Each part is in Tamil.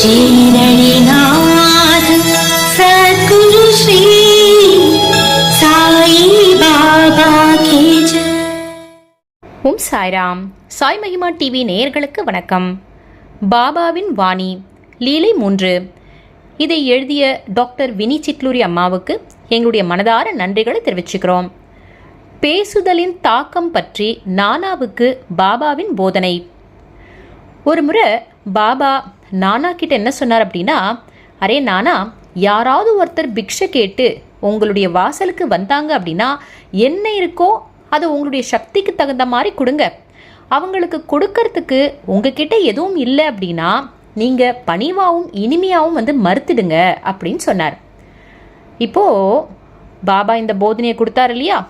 ஷீரடிநாத சத்குரு ஸ்ரீ சாய் பாபா கேஜ ஓம் சாய்ராம் சாய் மகிமா டிவி நேயர்களுக்கு வணக்கம். பாபாவின் வாணி லீலை மூன்று. இதை எழுதிய டாக்டர் வினி சிட்லூரி அம்மாவுக்கு எங்களுடைய மனதார நன்றிகளை தெரிவிச்சுக்கிறோம். பேசுதலின் தாக்கம் பற்றி நானாவுக்கு பாபாவின் போதனை. ஒரு முறை பாபா நானா கிட்ட என்ன சொன்னார் அப்படின்னா அரே நானா யாராவது ஒருத்தர் பிக்ஷை கேட்டு உங்களுடைய வாசலுக்கு வந்தாங்க அப்படின்னா என்ன இருக்கோ அது உங்களுடைய சக்திக்கு தகுந்த மாதிரி கொடுங்க. அவங்களுக்கு கொடுக்கறதுக்கு உங்ககிட்ட எதுவும் இல்லை அப்படின்னா நீங்கள் பணிவாகவும் இனிமையாகவும் வந்து மறுத்துடுங்க அப்படின்னு சொன்னார். இப்போது பாபா இந்த போதனையை கொடுத்தாரு இல்லையா?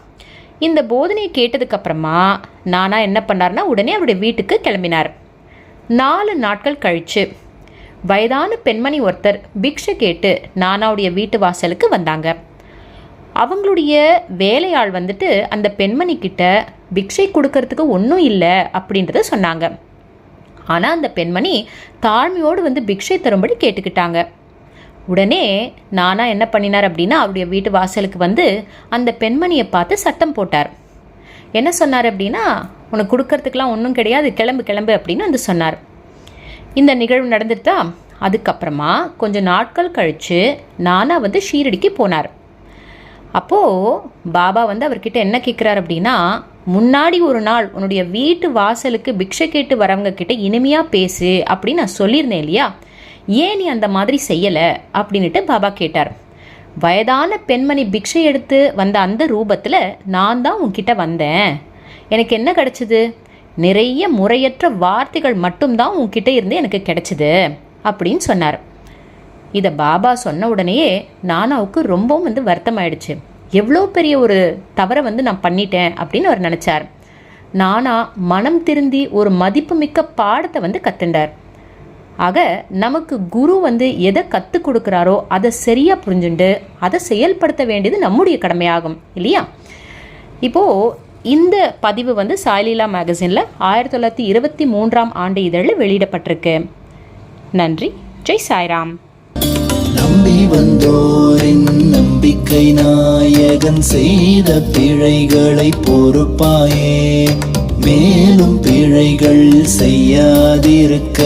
இந்த போதனையை கேட்டதுக்கப்புறமா நானா என்ன பண்ணார்னா உடனே அவருடைய வீட்டுக்கு கிளம்பினார். நாலு நாட்கள் கழிச்சு வயதான பெண்மணி ஒருத்தர் பிக்ஷை கேட்டு நானாவுடைய வீட்டு வாசலுக்கு வந்தாங்க. அவங்களுடைய வேலையாள் வந்துட்டு அந்த பெண்மணி கிட்ட பிக்ஷை கொடுக்கறதுக்கு ஒன்றும் இல்லை அப்படின்றத சொன்னாங்க. ஆனால் அந்த பெண்மணி தாழ்மையோடு வந்து பிக்ஷை தரும்படி கேட்டுக்கிட்டாங்க. உடனே நானா என்ன பண்ணினார் அப்படின்னா அவருடைய வீட்டு வாசலுக்கு வந்து அந்த பெண்மணியை பார்த்து சட்டம் போட்டார். என்ன சொன்னார் அப்படின்னா உனக்கு கொடுக்கறதுக்கெலாம் ஒன்றும் கிடையாது கிளம்பு கிளம்பு அப்படின்னு வந்து சொன்னார். இந்த நிகழ்வு நடந்துட்டா? அதுக்கப்புறமா கொஞ்சம் நாட்கள் கழித்து நானா வந்து ஷீரடிக்கு போனார். அப்போது பாபா வந்து அவர்கிட்ட என்ன கேட்குறாரு அப்படின்னா முன்னாடி ஒரு நாள் உன்னுடைய வீட்டு வாசலுக்கு பிக்ஷை கேட்டு வரவங்க கிட்ட இனிமையாக பேசு அப்படின்னு நான் சொல்லியிருந்தேன் இல்லையா? ஏன் நீ அந்த மாதிரி செய்யலை? அப்படின்னுட்டு பாபா கேட்டார். வயதான பெண்மணி பிக்ஷை எடுத்து வந்த அந்த ரூபத்தில் நான் தான் உன்கிட்ட வந்தேன். எனக்கு என்ன கிடச்சிது? நிறைய முறையற்ற வார்த்தைகள் மட்டும்தான் உன்கிட்ட இருந்து எனக்கு கிடைச்சிது அப்படின்னு சொன்னார். இதை பாபா சொன்ன உடனேயே நானாவுக்கு ரொம்பவும் வந்து வருத்தமாயிடுச்சு. எவ்வளோ பெரிய ஒரு தவறை வந்து நான் பண்ணிட்டேன் அப்படின்னு அவர் நினச்சார். நானா மனம் திருந்தி ஒரு மதிப்புமிக்க பாடத்தை வந்து கத்துண்டார். ஆக நமக்கு குரு வந்து எதை கற்றுக் கொடுக்குறாரோ அதை சரியாக புரிஞ்சுண்டு அதை செயல்படுத்த வேண்டியது நம்முடைய கடமையாகும் இல்லையா? இப்போது இந்த பதிவு வந்து சாய்லீலா மேகசினில் ஆயிரத்தி தொள்ளாயிரத்தி இருபத்தி மூன்றாம் ஆண்டு இதழில் வெளியிடப்பட்டிருக்கு. நன்றி. ஜெய் சாய்ராம். நம்பி வந்தோரின் நம்பிக்கை நாயகன் செய்த பிழைகளை பொறுப்பாயே. மேலும் பிழைகள் செய்யாதிருக்க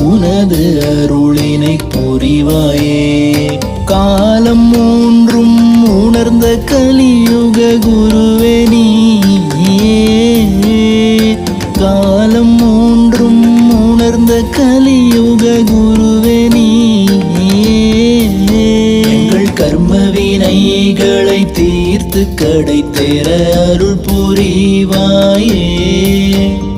உனது அருளினை புரிவாயே. காலம் மூன்றும் உணர்ந்த கலியோ தீர்த்து கடை தேர அருள் புரிவாயே.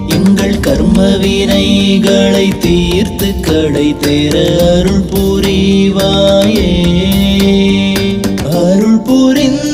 எங்கள் கர்ம வினைகளை தீர்த்து கடை தேர அருள் புரிவாயே. அருள் புரிந்த